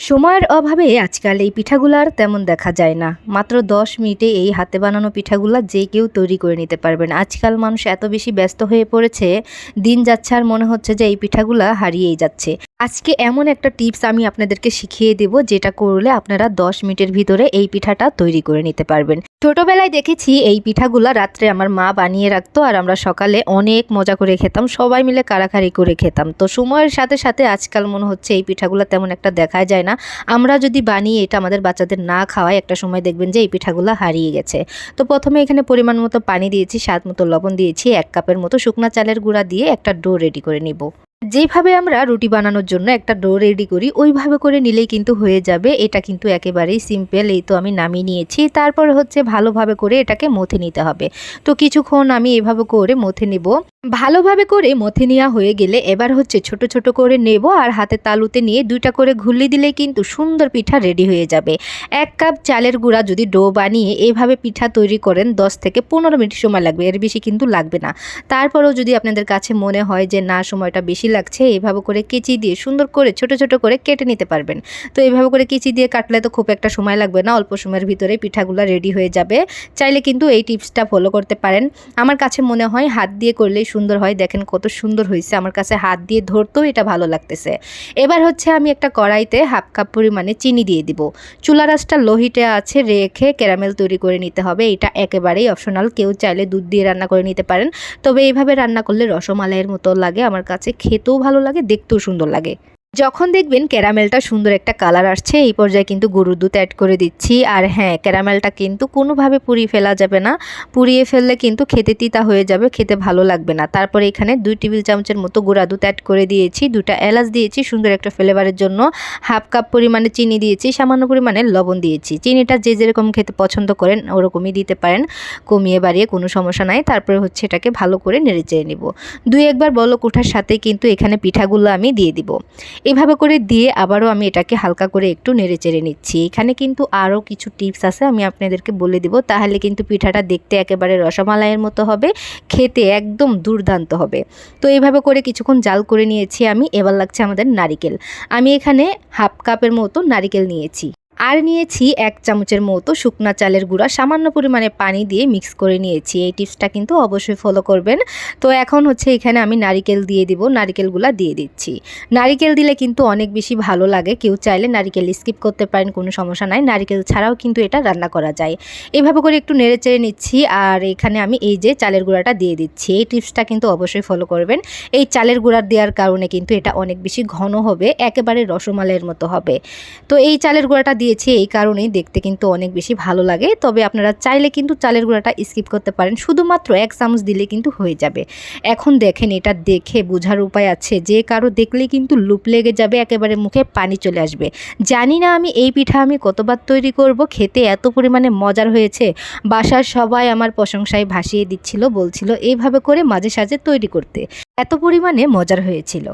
সময়ের অভাবে আজকাল এই পিঠাগুলার তেমন দেখা যায় না। মাত্র দশ মিনিটে এই হাতে বানানো পিঠাগুলা যে কেউ তৈরি করে নিতে পারবেন আজকাল মানুষ এত বেশি ব্যস্ত হয়ে পড়েছে, দিন যাচ্ছে আর মনে হচ্ছে যে এই পিঠাগুলা হারিয়েই যাচ্ছে। আজকে এমন একটা টিপস আমি আপনাদেরকে শিখিয়ে দেব, যেটা করলে আপনারা দশ মিনিটের ভিতরে এই পিঠাটা তৈরি করে নিতে পারবেন। ছোটবেলায় দেখেছি এই পিঠাগুলা রাত্রে আমার মা বানিয়ে রাখতো আর আমরা সকালে অনেক মজা করে খেতাম, সবাই মিলে কারাকারি করে খেতাম। তো সময়ের সাথে সাথে আজকাল মনে হচ্ছে এই পিঠাগুলো তেমন একটা দেখা যায় না। আমরা যদি বানিয়ে এটা আমাদের বাচ্চাদের না খাওয়াই, একটা সময় দেখবেন যে এই পিঠাগুলো হারিয়ে গেছে। তো প্রথমে এখানে পরিমাণ মতো পানি দিয়েছি, স্বাদ মতো লবণ দিয়েছি, এক কাপের মতো শুকনা চালের গুঁড়া দিয়ে একটা ডো রেডি করে নিব। যেভাবে আমরা রুটি বানানোর জন্য একটা ডো রেডি করি, ওইভাবে করে নিলেই কিন্তু হয়ে যাবে। এটা কিন্তু একেবারেই সিম্পল, এই তো আমি নামিয়ে নিয়েছি। তারপর হচ্ছে ভালোভাবে করে এটাকে মথে নিতে হবে। তো কিছুক্ষণ আমি এভাবে করে মথে নেব। ভালোভাবে করে মথে নেওয়া হয়ে গেলে এবার হচ্ছে ছোট ছোট করে নেব আর হাতে তালুতে নিয়ে দুইটা করে ঘুরলি দিলে কিন্তু সুন্দর পিঠা রেডি হয়ে যাবে। এক কাপ চালের গুঁড়া যদি ডো বানিয়ে এইভাবে পিঠা তৈরি করেন দশ থেকে পনেরো মিনিট সময় লাগবে, এর বেশি কিন্তু লাগবে না। তারপরেও যদি আপনাদের কাছে মনে হয় যে না, সময়টা বেশি লাগছে এইভাবে করে কেচি দিয়ে সুন্দর করে ছোট ছোট করে কেটে নিতে পারবেন। তো এইভাবে করে কেচি দিয়ে কাটলে তো খুব একটা সময় লাগবে না, অল্প সময়ের ভিতরে পিঠাগুলো রেডি হয়ে যাবে। চাইলে কিন্তু এই টিপসটা ফলো করতে পারেন। আমার কাছে মনে হয় হাত দিয়ে করলেই সুন্দর হয়, দেখেন কত সুন্দর হয়েছে আমার কাছে হাত দিয়ে ধরতেও এটা ভালো লাগতেছে। এবার হচ্ছে আমি একটা কড়াইতে হাফ কাপ পরিমাণে চিনি দিয়ে দিব। চুলা রাসটা লোহিটে আছে, রেখে ক্যারামেল তৈরি করে নিতে হবে। এটা একেবারেই অপশনাল। কেউ চাইলে দুধ দিয়ে রান্না করে নিতে পারেন। তবে এইভাবে রান্না করলে রসমালাইয়ের মতো লাগে। আমার কাছে খেতেও ভালো লাগে, দেখতেও সুন্দর লাগে। যখন দেখবেন ক্যারামেলটা সুন্দর একটা কালার আসছে, এই পর্যায়ে কিন্তু গরুর দুধ অ্যাড করে দিচ্ছি। আর হ্যাঁ ক্যারামেলটা কিন্তু কোনোভাবে পুড়িয়ে ফেলা যাবে না। পুড়িয়ে ফেললে কিন্তু খেতে তিতা হয়ে যাবে, খেতে ভালো লাগবে না। তারপরে এখানে দুই টেবিল চামচের মতো গুঁড়া দুধ অ্যাড করে দিয়েছি, দুটা এলাচ দিয়েছি, সুন্দর একটা ফ্লেভারের জন্য। হাফ কাপ পরিমাণে চিনি দিয়েছি, সামান্য পরিমাণে লবণ দিয়েছি। চিনিটা যে যেরকম খেতে পছন্দ করেন, ওরকমই দিতে পারেন। কমিয়ে বাড়িয়ে কোনো সমস্যা নাই। তারপরে হচ্ছে এটাকে ভালো করে নেড়ে চেড়ে নিব। দুই একবার বলক ওঠার সাথে কিন্তু এখানে পিঠাগুলো আমি দিয়ে দিব। এভাবে করে দিয়ে আবারও আমি এটাকে হালকা করে একটু নেড়ে চেড়ে নিচ্ছি। এখানে কিন্তু আরও কিছু টিপস আছে, আমি আপনাদেরকে বলে দিব। তাহলে কিন্তু পিঠাটা দেখতে একেবারে রসমালাইয়ের মতো হবে, খেতে একদম দুর্দান্ত হবে। তো এইভাবে করে কিছুক্ষণ জাল করে নিয়েছি আমি, এবার লাগছে আমাদের নারিকেল। আমি এখানে হাফ কাপের মতো নারিকেল নিয়েছি। আর নিয়েছি এক চামচের মতো শুকনা চালের গুঁড়া। সামান্য পরিমাণে পানি দিয়ে মিক্স করে নিয়েছি। এই টিপসটা কিন্তু অবশ্যই ফলো করবেন। তো এখন হচ্ছে এখানে আমি নারিকেল দিয়ে দিব। নারিকেলগুলা দিয়ে দিচ্ছি। নারিকেল দিলে কিন্তু অনেক বেশি ভালো লাগে। কেউ চাইলে নারিকেল স্কিপ করতে পারেন, কোনো সমস্যা নাই। নারিকেল ছাড়াও কিন্তু এটা রান্না করা যায়। এভাবে করে একটু নেড়ে চেড়ে নিচ্ছি আর এখানে আমি এই যে চালের গুঁড়াটা দিয়ে দিচ্ছি। এই টিপসটা কিন্তু অবশ্যই ফলো করবেন। এই চালের গুঁড়া দেওয়ার কারণে কিন্তু এটা অনেক বেশি ঘন হবে। একেবারে রসমালাইয়ের মতো হবে। তো এই চালের গুঁড়াটা দিয়েছি এই কারণেই দেখতে কিন্তু অনেক বেশি ভালো লাগে। তবে আপনারা চাইলে কিন্তু চালের গুঁড়াটা স্কিপ করতে পারেন। শুধুমাত্র এক চামচ দিলে কিন্তু হয়ে যাবে। এখন দেখেন এটা দেখে বোঝার উপায় আছে। যে কারও দেখলেই কিন্তু লুপ লেগে যাবে, একেবারে মুখে পানি চলে আসবে। জানি না আমি এই পিঠা আমি কতবার তৈরি করব, খেতে এত পরিমাণে মজার হয়েছে। বাসার সবাই আমার প্রশংসায় ভাসিয়ে দিচ্ছিল, বলছিল, এইভাবে করে মাঝে সাঝে তৈরি করতে। এত পরিমাণে মজার হয়েছিল।